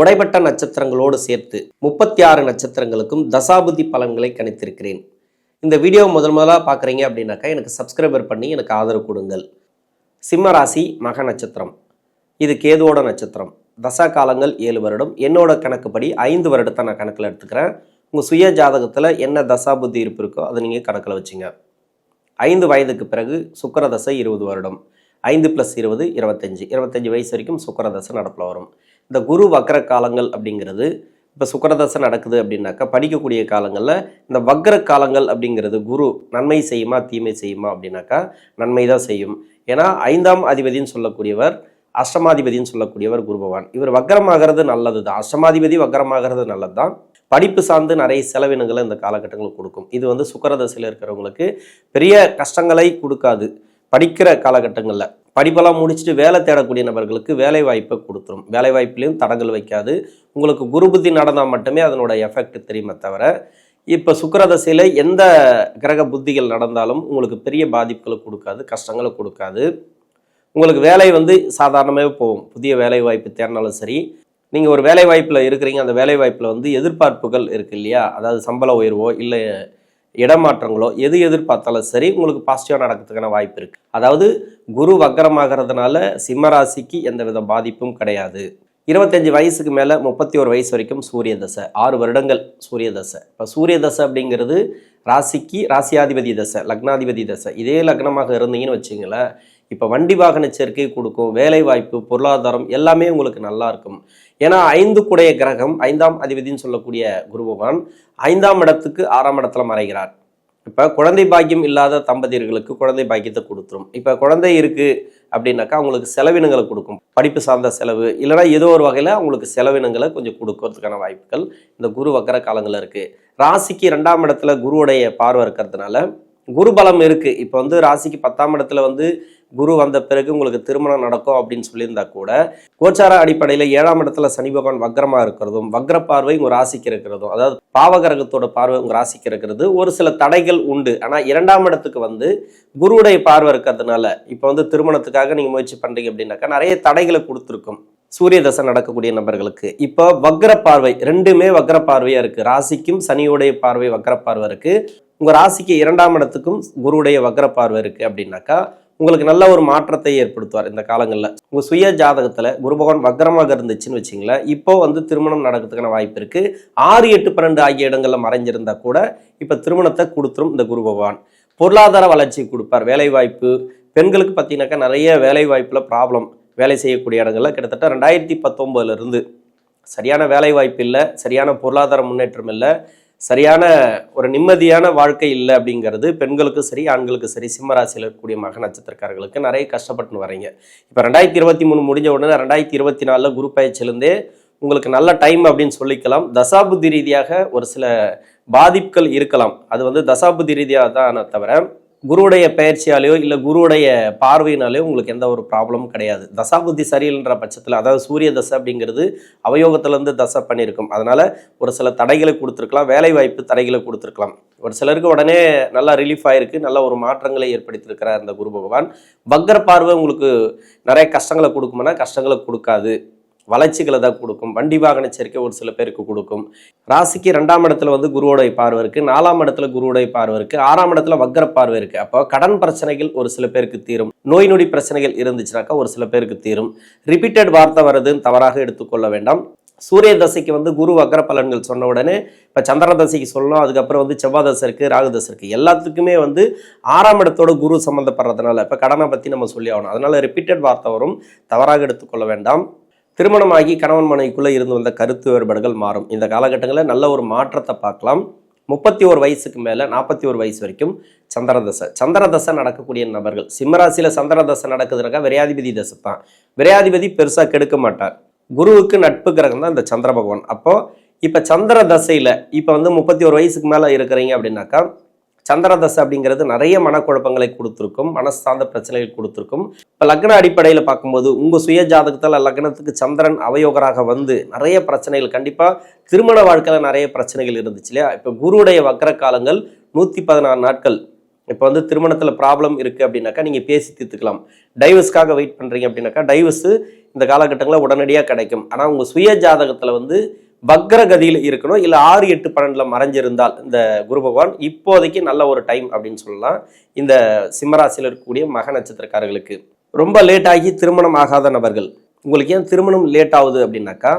உடைப்பட்ட நட்சத்திரங்களோடு சேர்த்து முப்பத்தி ஆறு நட்சத்திரங்களுக்கும் தசாபுதி பலன்களை கணித்திருக்கிறேன். இந்த வீடியோ முதல் முதலாக பார்க்குறீங்க அப்படின்னாக்கா எனக்கு சப்ஸ்கிரைபர் பண்ணி எனக்கு ஆதரவு கொடுங்கள். சிம்மராசி மக நட்சத்திரம். இது கேதுவோட நட்சத்திரம். தசா காலங்கள் ஏழு வருடம். என்னோட கணக்குப்படி ஐந்து வருடத்தை நான் கணக்கில் எடுத்துக்கிறேன். உங்கள் சுய ஜாதகத்தில் என்ன தசா புத்தி இருப்பு இருக்கோ அதை நீங்கள் கணக்கில் வச்சுங்க. ஐந்து வயதுக்கு பிறகு சுக்கர தசை இருபது வருடம். ஐந்து ப்ளஸ் இருபது இருபத்தஞ்சி. இருபத்தஞ்சி வயசு வரைக்கும் சுக்கர தசை நடப்பில் வரும். இந்த குரு வக்ர காலங்கள் அப்படிங்கிறது இப்போ சுக்கரதசை நடக்குது அப்படின்னாக்கா படிக்கக்கூடிய காலங்களில் இந்த வக்ர காலங்கள் அப்படிங்கிறது குரு நன்மை செய்யுமா தீமை செய்யுமா அப்படின்னாக்கா நன்மை தான் செய்யும். ஏன்னா ஐந்தாம் அதிபதின்னு சொல்லக்கூடியவர் அஷ்டமாதிபதின்னு சொல்லக்கூடியவர் குரு பகவான். இவர் வக்கரமாகிறது நல்லது தான் அஷ்டமாதிபதி வக்கரமாகிறது நல்லது தான் படிப்பு சார்ந்து நிறைய செலவினங்களை இந்த காலகட்டங்களுக்கு கொடுக்கும். இது வந்து சுக்கரதசையில் இருக்கிறவங்களுக்கு பெரிய கஷ்டங்களை கொடுக்காது. படிக்கிற காலகட்டங்களில். படிப்பெல்லாம் முடிச்சுட்டு வேலை தேடக்கூடிய நபர்களுக்கு வேலை வாய்ப்பை கொடுத்துரும். வேலைவாய்ப்புலையும் தடங்கள் வைக்காது. உங்களுக்கு குருபுத்தி நடந்தால் மட்டுமே அதனோட எஃபெக்ட் தெரியுமே தவிர இப்போ சுக்கரதசையில் எந்த கிரக புத்திகள் நடந்தாலும் உங்களுக்கு பெரிய பாதிப்புகளை கொடுக்காது கஷ்டங்களை கொடுக்காது. உங்களுக்கு வேலை வந்து சாதாரணமாகவே போகும். புதிய வேலை வாய்ப்பு தேடினாலும் சரி நீங்கள் ஒரு வேலை வாய்ப்பில் இருக்கிறீங்க. அந்த வேலை வாய்ப்பில் வந்து எதிர்பார்ப்புகள் இருக்குது இல்லையா? அதாவது சம்பள உயர்வோ இல்லை இடமாற்றங்களோ எது எதிர்பார்த்தாலும் சரி உங்களுக்கு பாசிட்டிவாக நடக்கிறதுக்கான வாய்ப்பு இருக்குது அதாவது குரு வக்கரமாகிறதுனால சிம்மராசிக்கு எந்த வித பாதிப்பும் கிடையாது. இருபத்தஞ்சு வயசுக்கு மேலே முப்பத்தி ஒரு வயசு வரைக்கும் சூரிய தசை ஆறு வருடங்கள் சூரிய தசை. இப்போ சூரிய தசை அப்படிங்கிறது ராசிக்கு ராசியாதிபதி தசை லக்னாதிபதி தசை. இதே லக்னமாக இருந்தீங்கன்னு வச்சுங்களேன் இப்போ வண்டி வாகன சேர்க்கை கொடுக்கும் வேலைவாய்ப்பு பொருளாதாரம் எல்லாமே உங்களுக்கு நல்லா இருக்கும். ஏன்னா ஐந்து குடைய கிரகம் ஐந்தாம் அதிபதினு சொல்லக்கூடிய குரு பகவான் ஐந்தாம் இடத்துக்கு ஆறாம் இடத்துல மறைகிறார். இப்போ குழந்தை பாக்கியம் இல்லாத தம்பதியர்களுக்கு குழந்தை பாக்கியத்தை கொடுத்துரும். இப்போ குழந்தை இருக்குது அப்படின்னாக்கா அவங்களுக்கு செலவினங்களை கொடுக்கும். படிப்பு சார்ந்த செலவு இல்லைனா ஏதோ ஒரு வகையில் அவங்களுக்கு செலவினங்களை கொஞ்சம் கொடுக்கறதுக்கான வாய்ப்புகள் இந்த குரு வக்கர காலங்களில் இருக்குது ராசிக்கு ரெண்டாம் இடத்துல குருவுடைய பார்வை இருக்கிறதுனால குரு பலம் இருக்குது இப்போ வந்து ராசிக்கு பத்தாம் இடத்துல வந்து குரு வந்த பிறகு உங்களுக்கு திருமணம் நடக்கும் அப்படின்னு சொல்லியிருந்தா கூட கோச்சார அடிப்படையில் ஏழாம் இடத்துல சனி பகவான் வக்ரமா இருக்கிறதும் வக்ர பார்வை உங்கள் ராசிக்கு இருக்கிறதும் அதாவது பாவகரகத்தோட பார்வை உங்கள் ராசிக்கு இருக்கிறது ஒரு சில தடைகள் உண்டு. ஆனால் இரண்டாம் இடத்துக்கு வந்து குருவுடைய பார்வை இருக்கிறதுனால இப்போ வந்து திருமணத்துக்காக நீங்கள் முயற்சி பண்ணுறீங்க அப்படின்னாக்கா நிறைய தடைகளை கொடுத்துருக்கும். சூரிய தசை நடக்கக்கூடிய நபர்களுக்கு. இப்போ வக்ர பார்வை ரெண்டுமே வக்ர பார்வையாக இருக்குது ராசிக்கும் சனியுடைய பார்வை வக்ர பார்வை இருக்குது உங்கள் ராசிக்கு இரண்டாம் இடத்துக்கும் குருவுடைய வக்ர பார்வை இருக்குது அப்படின்னாக்கா உங்களுக்கு நல்ல ஒரு மாற்றத்தை ஏற்படுத்துவார் இந்த காலங்களில். உங்கள் சுய ஜாதகத்தில் குரு பகவான் வக்ரமாக இருந்துச்சுன்னு வச்சிங்களேன் இப்போ வந்து திருமணம் நடக்கிறதுக்கான வாய்ப்பு இருக்குது ஆறு எட்டு பன்னெண்டு ஆகிய இடங்களில் மறைஞ்சிருந்தா கூட இப்போ திருமணத்தை கொடுத்துரும் இந்த குரு பகவான். பொருளாதார வளர்ச்சி கொடுப்பார் வேலைவாய்ப்பு. பெண்களுக்கு பார்த்தீங்கன்னாக்கா நிறைய வேலைவாய்ப்பில் ப்ராப்ளம் வேலை செய்யக்கூடிய இடங்களில் கிட்டத்தட்ட ரெண்டாயிரத்தி பத்தொம்போதுலேருந்து சரியான வேலைவாய்ப்பு இல்லை சரியான பொருளாதார முன்னேற்றம் இல்லை சரியான ஒரு நிம்மதியான வாழ்க்கை இல்லை அப்படிங்கிறது பெண்களுக்கும் சரி ஆண்களுக்கும் சரி சிம்மராசியில் இருக்கக்கூடிய மக நட்சத்திரக்காரர்களுக்கு நிறைய கஷ்டப்பட்டு வரீங்க இப்போ ரெண்டாயிரத்தி இருபத்தி மூணு முடிஞ்ச உடனே ரெண்டாயிரத்தி இருபத்தி நாலில் குரு பயிற்சியிலேருந்தே உங்களுக்கு நல்ல டைம் அப்படின்னு சொல்லிக்கலாம். தசாபுத்தி ரீதியாக ஒரு சில பாதிப்புகள் இருக்கலாம். அது வந்து தசாபுத்தி ரீதியாக தான் தவிர குருவுடைய பயிற்சியாலேயோ இல்லை குருவுடைய பார்வையினாலேயோ உங்களுக்கு எந்த ஒரு ப்ராப்ளமும் கிடையாது. தசாபுத்தி சரியில்லைன்ற பட்சத்தில் அதாவது சூரிய தசை அப்படிங்கிறது அவயோகத்திலேருந்து தசை பண்ணியிருக்கும். அதனால் ஒரு சில தடைகளை கொடுத்துருக்கலாம் வேலை வாய்ப்பு தடைகளை கொடுத்துருக்கலாம். ஒரு சிலருக்கு உடனே நல்லா ரிலீஃப் ஆகிருக்கு நல்ல ஒரு மாற்றங்களை ஏற்படுத்தியிருக்கிறார் இந்த குரு பகவான். வக்கர பார்வை உங்களுக்கு நிறைய கஷ்டங்களை கொடுக்குமானா கஷ்டங்களை கொடுக்காது. வளர்ச்சிகளை தான் கொடுக்கும். வண்டி வாகன சேர்க்கை ஒரு சில பேருக்கு கொடுக்கும். ராசிக்கு ரெண்டாம் இடத்துல வந்து குருவோடைய பார்வை இருக்குது நாலாம் இடத்துல குருவோடைய பார்வை இருக்குது ஆறாம் இடத்துல வக்கர பார்வை இருக்குது அப்போ கடன் பிரச்சனைகள் ஒரு சில பேருக்கு தீரும். நோய் நொடி பிரச்சனைகள் இருந்துச்சுனாக்கா ஒரு சில பேருக்கு தீரும். ரிப்பீட்டட் வார்த்தை வர்றதுன்னு தவறாக எடுத்துக்கொள்ள வேண்டாம். சூரிய தசைக்கு வந்து குரு வக்கர பலன்கள் சொன்ன உடனே இப்போ சந்திர தசைக்கு சொல்லணும். அதுக்கப்புறம் வந்து செவ்வாய் தசை இருக்குது ராகு தசை இருக்குது எல்லாத்துக்குமே வந்து ஆறாம் இடத்தோட குரு சம்மந்தப்படுறதுனால இப்போ கடனை பற்றி நம்ம சொல்லி ஆகணும். அதனால் ரிப்பீட்டட் வார்த்தை வரும். தவறாக எடுத்துக்கொள்ள வேண்டாம். திருமணமாகி கணவன் மனைவிக்குள்ளே இருந்து வந்த கருத்து வேறுபாடுகள் மாறும். இந்த காலகட்டங்களில் நல்ல ஒரு மாற்றத்தை பார்க்கலாம். முப்பத்தி ஒரு வயசுக்கு மேலே நாற்பத்தி ஒரு வயசு வரைக்கும் சந்திரதசை. சந்திரதசை நடக்கக்கூடிய நபர்கள். சிம்மராசியில் சந்திரதசை நடக்குதுனாக்கா விரையாதிபதி தசை தான். விரையாதிபதி பெருசாக கெடுக்க மாட்டார். குருவுக்கு நட்பு கிரகம் தான் இந்த சந்திர பகவான். அப்போது இப்போ சந்திர தசையில் இப்போ வந்து முப்பத்தி ஒரு வயசுக்கு மேலே இருக்கிறீங்க அப்படின்னாக்கா சந்திரதசை அப்படிங்கிறது நிறைய மனக்குழப்பங்களை கொடுத்துருக்கும் மனசு சார்ந்த பிரச்சனைகள் கொடுத்துருக்கும். இப்போ லக்ன அடிப்படையில் பார்க்கும்போது உங்கள் சுய ஜாதகத்தில் லக்னத்துக்கு சந்திரன் அவயோகராக வந்து நிறைய பிரச்சனைகள் கண்டிப்பாக திருமண வாழ்க்கையில் நிறைய பிரச்சனைகள் இருந்துச்சு இல்லையா? இப்போ குருவுடைய வக்கர காலங்கள் நூற்றி பதினாறு நாட்கள். இப்போ வந்து திருமணத்தில் ப்ராப்ளம் இருக்குது அப்படின்னாக்கா நீங்கள் பேசி தீர்த்துக்கலாம். டைவர்ஸ்க்காக வெயிட் பண்ணுறீங்க அப்படின்னாக்கா டைவர்ஸு இந்த காலகட்டங்களில் உடனடியாக கிடைக்கும். ஆனால் உங்கள் சுய ஜாதகத்தில் வந்து வக்ரகதியில் இருக்கணும் இல்லை ஆறு எட்டு பன்னெண்டில் மறைஞ்சிருந்தால் இந்த குரு பகவான் இப்போதைக்கு நல்ல ஒரு டைம் அப்படின்னு சொல்லலாம். இந்த சிம்மராசியில் இருக்கக்கூடிய மக நட்சத்திரக்காரர்களுக்கு. ரொம்ப லேட் ஆகி திருமணம் ஆகாத நபர்கள். உங்களுக்கு ஏன் திருமணம் லேட் ஆகுது அப்படின்னாக்கா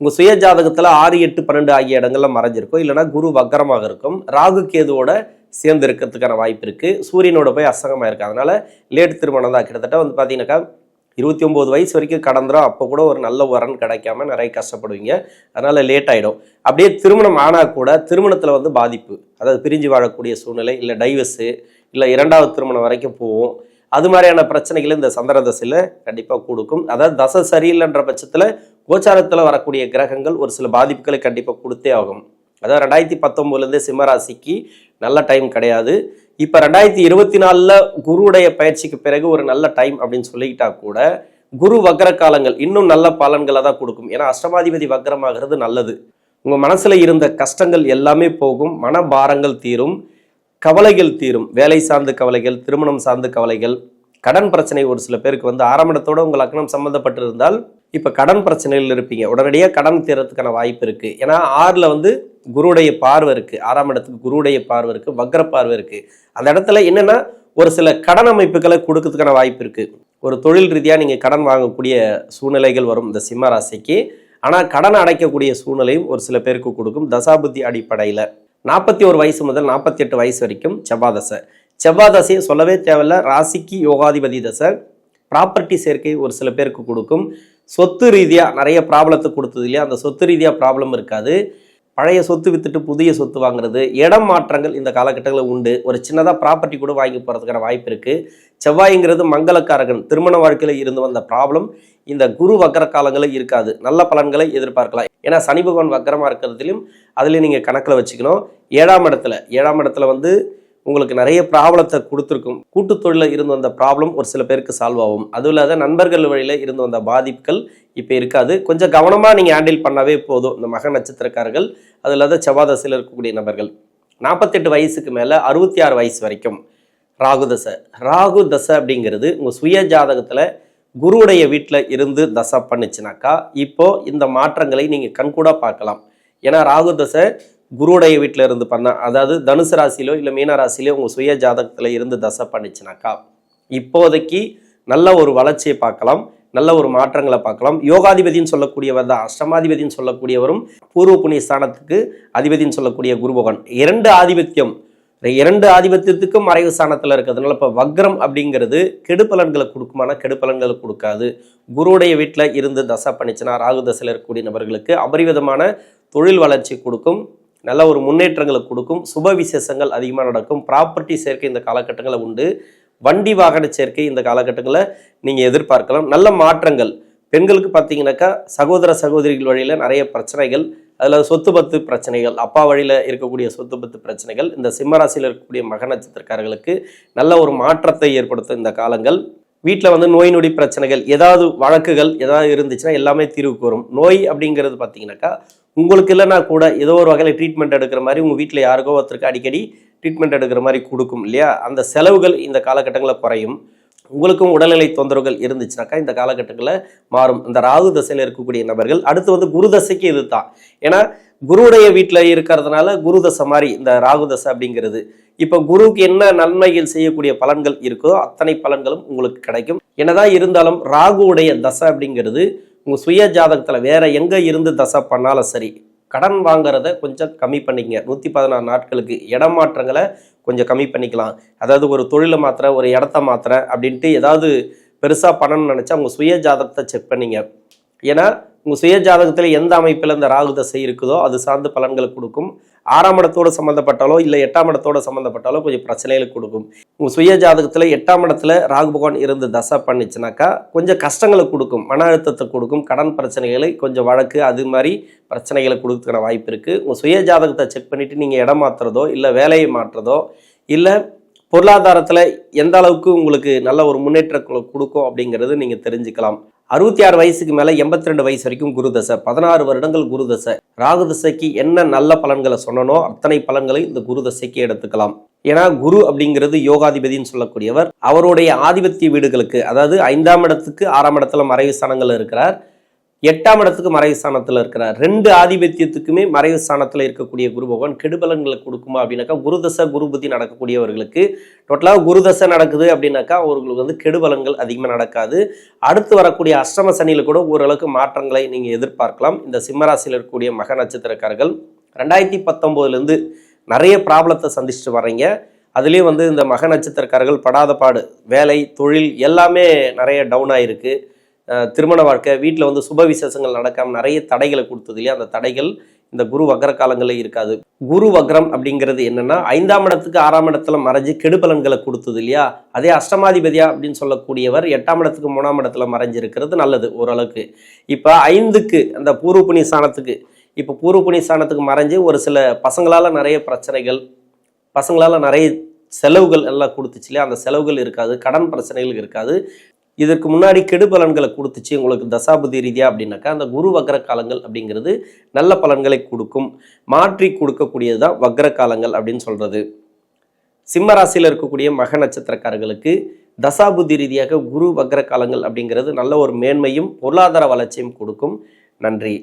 உங்கள் சுய ஜாதகத்தில் ஆறு எட்டு பன்னெண்டு ஆகிய இடங்கள்ல மறைஞ்சிருக்கும். இல்லைன்னா குரு வக்கரமாக இருக்கும். ராகு கேதுவோட சேர்ந்து இருக்கிறதுக்கான வாய்ப்பு இருக்குது சூரியனோட போய் அசங்கமாக இருக்குது அதனால லேட் திருமணம் தான். கிட்டத்தட்ட வந்து பார்த்தீங்கன்னாக்கா இருபத்தி ஒம்பது வயசு வரைக்கும் கடந்துடும் அப்போ கூட ஒரு நல்ல வரன் கிடைக்காம நிறைய கஷ்டப்படுவீங்க. அதனால லேட் ஆகிடும் அப்படியே திருமணம் ஆனால் கூட திருமணத்தில் வந்து பாதிப்பு. அதாவது பிரிஞ்சு வாழக்கூடிய சூழ்நிலை இல்லை டைவர்ஸு இல்லை இரண்டாவது திருமணம் வரைக்கும் போவோம் அது மாதிரியான பிரச்சனைகள் இந்த சந்திர தசையில் கண்டிப்பாக கொடுக்கும். அதாவது தசை சரியில்லைன்ற பட்சத்தில் கோச்சாரத்தில் வரக்கூடிய கிரகங்கள் ஒரு சில பாதிப்புகளை கண்டிப்பாக கொடுத்தே ஆகும். அதாவது ரெண்டாயிரத்தி பத்தொம்போதுலேருந்து சிம்மராசிக்கு நல்ல டைம் கிடையாது. இப்போ ரெண்டாயிரத்தி இருபத்தி நாலில் குருவுடைய பயிற்சிக்கு பிறகு ஒரு நல்ல டைம் அப்படின்னு சொல்லிக்கிட்டா கூட குரு வக்ர காலங்கள் இன்னும் நல்ல பலன்களை தான் கொடுக்கும். ஏன்னா அஷ்டமாதிபதி வக்ரமாகிறது நல்லது. உங்கள் மனசில் இருந்த கஷ்டங்கள் எல்லாமே போகும் மனபாரங்கள் தீரும் கவலைகள் தீரும். வேலை சார்ந்த கவலைகள் திருமணம் சார்ந்த கவலைகள் கடன் பிரச்சனை ஒரு சில பேருக்கு வந்து ஆரம்பத்தோடு உங்கள் லக்னம் சம்மந்தப்பட்டிருந்தால் இப்போ கடன் பிரச்சனையில் இருப்பீங்க. உடனடியாக கடன் தீரத்துக்கான வாய்ப்பு இருக்குது ஏன்னா ஆறில் வந்து குருடைய பார்வை இருக்குது ஆறாம் இடத்துக்கு குருடைய பார்வை இருக்குது வக்ர பார்வை இருக்குது அந்த இடத்துல என்னென்னா ஒரு சில கடன் அமைப்புகளை கொடுக்கறதுக்கான வாய்ப்பு இருக்குது ஒரு தொழில் ரீதியாக நீங்கள் கடன் வாங்கக்கூடிய சூழ்நிலைகள் வரும் இந்த சிம்ம ராசிக்கு. ஆனால் கடன் அடைக்கக்கூடிய சூழ்நிலையும் ஒரு சில பேருக்கு கொடுக்கும். தசாபுத்தி அடிப்படையில். நாற்பத்தி ஒரு வயசு முதல் நாற்பத்தி எட்டு வயசு வரைக்கும் செவ்வாதசை செவ்வாதசையை சொல்லவே தேவையில்ல. ராசிக்கு யோகாதிபதி தசை. ப்ராப்பர்ட்டி சேர்க்கை ஒரு சில பேருக்கு கொடுக்கும். சொத்து ரீதியாக நிறைய ப்ராப்ளத்தை கொடுத்தது இல்லையா? அந்த சொத்து ரீதியாக ப்ராப்ளம் இருக்காது. பழைய சொத்து வித்துட்டு புதிய சொத்து வாங்குறது இடம் மாற்றங்கள் இந்த காலகட்டங்களில் உண்டு. ஒரு சின்னதாக ப்ராப்பர்ட்டி கூட வாங்கி போகிறதுக்கான வாய்ப்பு இருக்குது செவ்வாய்ங்கிறது மங்களக்காரகன் திருமண வாழ்க்கையில் இருந்து வந்த ப்ராப்ளம் இந்த குரு வக்கர காலங்களில் இருக்காது. நல்ல பலன்களை எதிர்பார்க்கலாம். ஏன்னா சனி பகவான் வக்கரமாக இருக்கிறதுலையும் அதிலையும் நீங்கள் கணக்கில் வச்சுக்கணும். ஏழாம் இடத்துல ஏழாம் இடத்துல வந்து உங்களுக்கு நிறைய ப்ராப்ளத்தை கொடுத்துருக்கும். கூட்டு தொழிலில் இருந்து வந்த ப்ராப்ளம் ஒரு சில பேருக்கு சால்வ் ஆகும். அதுவும் இல்லாத நண்பர்கள் வழியில் இருந்து வந்த பாதிப்புகள் இப்போ இருக்காது. கொஞ்சம் கவனமாக நீங்கள் ஹேண்டில் பண்ணாவே போதும் இந்த மக நட்சத்திரக்காரர்கள். அது இல்லாத செவ்வாதசையில் இருக்கக்கூடிய நபர்கள். நாற்பத்தெட்டு வயசுக்கு மேலே அறுபத்தி ஆறு வயசு வரைக்கும் ராகு தசை. ராகு தசை அப்படிங்கிறது உங்கள் சுய ஜாதகத்தில் குருவுடைய வீட்டில் இருந்து தசை பண்ணுச்சுனாக்கா இப்போ இந்த மாற்றங்களை நீங்கள் கண்கூடாக பார்க்கலாம். ஏன்னா ராகு தசை குருடைய வீட்டில் இருந்து பண்ண அதாவது தனுசு ராசியிலோ இல்லை மீன ராசியிலோ உங்கள் சுய ஜாதகத்தில் இருந்து தசை பண்ணிச்சுனாக்கா இப்போதைக்கு நல்ல ஒரு வளர்ச்சியை பார்க்கலாம் நல்ல ஒரு மாற்றங்களை பார்க்கலாம். யோகாதிபதினு சொல்லக்கூடியவர் தான் அஷ்டமாதிபதினு சொல்லக்கூடியவரும் பூர்வ புண்ணிய ஸ்தானத்துக்கு அதிபதினு சொல்லக்கூடிய குருபகன் இரண்டு ஆதிபத்தியம் இரண்டு ஆதிபத்தியத்துக்கும் மறைவு ஸ்தானத்தில் இருக்கிறதுனால இப்போ வக்ரம் அப்படிங்கிறது கெடுப்பலன்களை கொடுக்குமானா கெடுப்பலன்களை கொடுக்காது. குருவுடைய வீட்டில் இருந்து தசை பண்ணிச்சுன்னா ராகு தசையில் இருக்கக்கூடிய நபர்களுக்கு அபரிவிதமான தொழில் வளர்ச்சி கொடுக்கும். நல்ல ஒரு முன்னேற்றங்களை கொடுக்கும் சுப விசேஷங்கள் அதிகமாக நடக்கும் ப்ராப்பர்ட்டி சேர்க்கை இந்த காலகட்டங்களில் உண்டு. வண்டி வாகன சேர்க்கை இந்த காலகட்டங்களில் நீங்கள் எதிர்பார்க்கலாம். நல்ல மாற்றங்கள். பெண்களுக்கு பார்த்தீங்கன்னாக்கா சகோதர சகோதரிகள் வழியில் நிறைய பிரச்சனைகள் அதில் சொத்து பத்து பிரச்சனைகள் அப்பா வழியில் இருக்கக்கூடிய சொத்து பத்து பிரச்சனைகள் இந்த சிம்மராசியில் இருக்கக்கூடிய மக நட்சத்திரக்காரர்களுக்கு நல்ல ஒரு மாற்றத்தை ஏற்படுத்தும் இந்த காலங்கள். வீட்டில் வந்து நோய் நொடி பிரச்சனைகள் ஏதாவது வழக்குகள் ஏதாவது இருந்துச்சுன்னா எல்லாமே தீர்வுக்கு வரும் நோய் அப்படிங்கிறது பார்த்தீங்கன்னாக்கா உங்களுக்கு இல்லைன்னா கூட ஏதோ ஒரு வகையில் ட்ரீட்மெண்ட் எடுக்கிற மாதிரி உங்கள் வீட்டில் யாருக்கோ ஒருத்தருக்கு அடிக்கடி ட்ரீட்மெண்ட் எடுக்கிற மாதிரி கொடுக்கும் இல்லையா? அந்த செலவுகள் இந்த காலகட்டங்களில் குறையும். உங்களுக்கும் உடல்நிலை தொந்தரவுகள் இருந்துச்சுனாக்கா இந்த காலகட்டங்களில் மாறும். இந்த ராகு தசையில் இருக்கக்கூடிய நபர்கள் அடுத்து வந்து குரு தசைக்கு இது தான். ஏன்னா குருவுடைய வீட்டில் இருக்கிறதுனால குரு தசை மாதிரி இந்த ராகு தசை அப்படிங்கிறது. இப்போ குருவுக்கு என்ன நன்மைகள் செய்யக்கூடிய பலன்கள் இருக்கோ அத்தனை பலன்களும் உங்களுக்கு கிடைக்கும். என்னதான் இருந்தாலும் ராகுவுடைய தசை அப்படிங்கிறது உங்கள் சுய ஜாதகத்தில் வேற எங்கே இருந்து தசை பண்ணாலும் சரி கடன் வாங்குறத கொஞ்சம் கம்மி பண்ணிக்கங்க. நூற்றி பதினாறு நாட்களுக்கு இடமாற்றங்களை கொஞ்சம் கம்மி பண்ணிக்கலாம். அதாவது ஒரு தொழிலை மாத்திர ஒரு இடத்த மாத்திர அப்படின்ட்டு ஏதாவது பெருசாக பண்ணணும்னு நினச்சா உங்கள் சுய ஜாதகத்தை செக் பண்ணிங்க. ஏன்னா உங்கள் சுய ஜாதகத்தில் எந்த அமைப்பில் இந்த ராகு தசை இருக்குதோ அது சார்ந்து பலன்களை கொடுக்கும். ஆறாம் இடத்தோடு சம்மந்தப்பட்டாலோ இல்லை எட்டாம் இடத்தோடு சம்மந்தப்பட்டாலோ கொஞ்சம் பிரச்சனைகளை கொடுக்கும். உங்கள் சுய ஜாதகத்தில் எட்டாம் இடத்துல ராகு பகவான் இருந்து தசை பண்ணிச்சுனாக்கா கொஞ்சம் கஷ்டங்களை கொடுக்கும். மன அழுத்தத்தை கொடுக்கும். கடன் பிரச்சனைகளை கொஞ்சம் வழக்கு அது மாதிரி பிரச்சனைகளை கொடுக்கறதுக்கான வாய்ப்பு இருக்குது உங்கள் சுய ஜாதகத்தை செக் பண்ணிவிட்டு நீங்கள் இடம் மாற்றுறதோ இல்லை வேலையை மாற்றுறதோ இல்லை பொருளாதாரத்தில் எந்த அளவுக்கு உங்களுக்கு நல்ல ஒரு முன்னேற்றங்களை கொடுக்கும் அப்படிங்கிறது நீங்கள் தெரிஞ்சுக்கலாம். அறுபத்தி ஆறு வயசுக்கு மேலே எண்பத்தி ரெண்டு வயசு வரைக்கும் குரு தசை பதினாறு வருடங்கள் குரு தசை. ராகு தசைக்கு என்ன நல்ல பலன்களை சொன்னனோ அத்தனை பலன்களை இந்த குரு தசைக்கு எடுத்துக்கலாம். ஏன்னா குரு அப்படிங்கிறது யோகாதிபதினு சொல்லக்கூடியவர். அவருடைய ஆதிபத்திய வீடுகளுக்கு அதாவது ஐந்தாம் இடத்துக்கு ஆறாம் இடத்துல மறைவு ஸ்தானங்கள் இருக்கிறார். எட்டாம் இடத்துக்கு மறைவு ஸ்தானத்தில் இருக்கிறார். ரெண்டு ஆதிபத்தியத்துக்குமே மறைவு ஸ்தானத்தில் இருக்கக்கூடிய குரு பகவான் கெடுபலன்களை கொடுக்குமா அப்படின்னாக்கா குருதசை குருபதி நடக்கக்கூடியவர்களுக்கு டோட்டலாக குருதசை நடக்குது அப்படின்னாக்கா அவர்களுக்கு வந்து கெடுபலன்கள் அதிகமாக நடக்காது. அடுத்து வரக்கூடிய அஷ்டம சனியில் கூட ஓரளவுக்கு மாற்றங்களை நீங்கள் எதிர்பார்க்கலாம். இந்த சிம்மராசியில் இருக்கக்கூடிய மக நட்சத்திரக்காரர்கள் ரெண்டாயிரத்தி பத்தொம்போதுலேருந்து நிறைய ப்ராப்ளத்தை சந்திச்சுட்டு வர்றீங்க. அதுலேயும் வந்து இந்த மக நட்சத்திரக்காரர்கள் படாத பாடு வேலை தொழில் எல்லாமே நிறைய டவுன் ஆகிருக்கு திருமண வாழ்க்கை வீட்டில் வந்து சுப விசேஷங்கள் நடக்காமல் நிறைய தடைகளை கொடுத்தது இல்லையா? அந்த தடைகள் இந்த குரு வக்ர காலங்களில் இருக்காது. குரு வக்ரம் அப்படிங்கிறது என்னன்னா ஐந்தாம் இடத்துக்கு ஆறாம் இடத்துல மறைஞ்சு கெடுபலன்களை கொடுத்தது இல்லையா? அதே அஷ்டமாதிபதியா அப்படின்னு சொல்லக்கூடியவர் எட்டாம் இடத்துக்கு மூணாம் இடத்துல மறைஞ்சு இருக்கிறது நல்லது ஓரளவுக்கு. இப்போ ஐந்துக்கு அந்த பூர்வ புண்ணிய ஸ்தானத்துக்கு இப்போ பூர்வ புண்ணிய ஸ்தானத்துக்கு மறைஞ்சு ஒரு சில பசங்களால் நிறைய பிரச்சனைகள் பசங்களால் நிறைய செலவுகள் எல்லாம் கொடுத்துச்சு இல்லையா? அந்த செலவுகள் இருக்காது கடன் பிரச்சனைகள் இருக்காது. இதற்கு முன்னாடி கெடு பலன்களை கொடுத்துச்சு. உங்களுக்கு தசாபுதி ரீதியாக அப்படின்னாக்கா அந்த குரு வக்ர காலங்கள் அப்படிங்கிறது நல்ல பலன்களை கொடுக்கும். மாற்றி கொடுக்கக்கூடியது தான் வக்ர காலங்கள் அப்படின்னு சொல்கிறது சிம்ம ராசியில் இருக்கக்கூடிய மக நட்சத்திரக்காரர்களுக்கு தசாபுத்தி ரீதியாக குரு வக்ர காலங்கள் அப்படிங்கிறது நல்ல ஒரு மேன்மையும் பொருளாதார வளர்ச்சியும் கொடுக்கும். நன்றி.